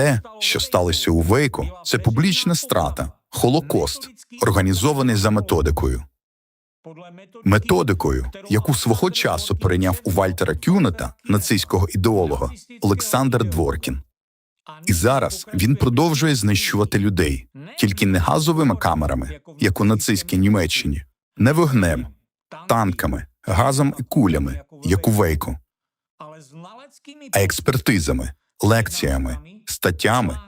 те, що сталося у Вейку, це публічна страта, холокост, організований за методикою. Методикою, яку свого часу перейняв у Вальтера Кюнета, нацистського ідеолога, Олександр Дворкін. І зараз він продовжує знищувати людей тільки не газовими камерами, як у нацистській Німеччині, не вогнем, танками, газом і кулями, як у Вейку, а експертизами, лекціями, статтями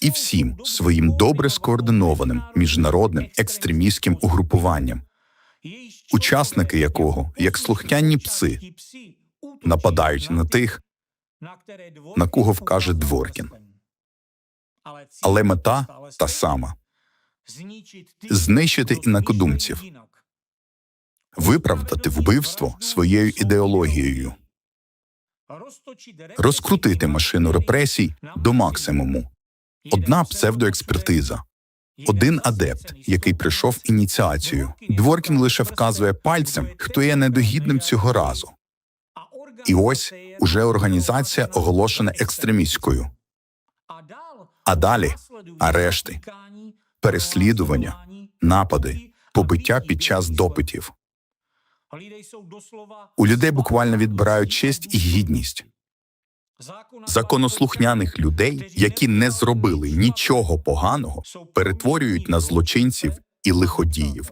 і всім своїм добре скоординованим міжнародним екстремістським угрупуванням, учасники якого, як слухняні пси, нападають на тих, на кого вкаже Дворкін. Але мета та сама знищити інакодумців, виправдати вбивство своєю ідеологією, розкрутити машину репресій до максимуму. Одна псевдоекспертиза, один адепт, який прийшов ініціацію. Дворкін лише вказує пальцем, хто є недогідним цього разу. І ось уже організація оголошена екстремістською. А далі арешти, переслідування, напади, побиття під час допитів. У людей буквально відбирають честь і гідність. Законослухняних людей, які не зробили нічого поганого, перетворюють на злочинців і лиходіїв.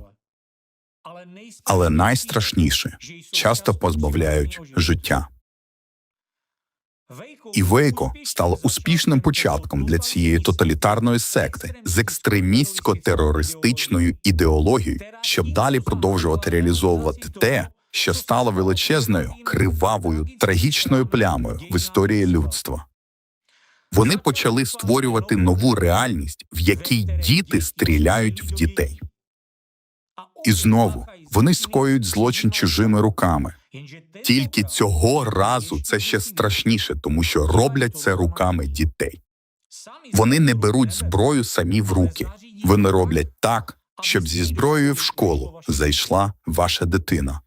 Але найстрашніше часто позбавляють життя. І Вейко стало успішним початком для цієї тоталітарної секти з екстремістсько-терористичною ідеологією, щоб далі продовжувати реалізовувати те, що стало величезною, кривавою, трагічною плямою в історії людства. Вони почали створювати нову реальність, в якій діти стріляють в дітей. І знову вони скоюють злочин чужими руками. Тільки цього разу це ще страшніше, тому що роблять це руками дітей. Вони не беруть зброю самі в руки. Вони роблять так, щоб зі зброєю в школу зайшла ваша дитина.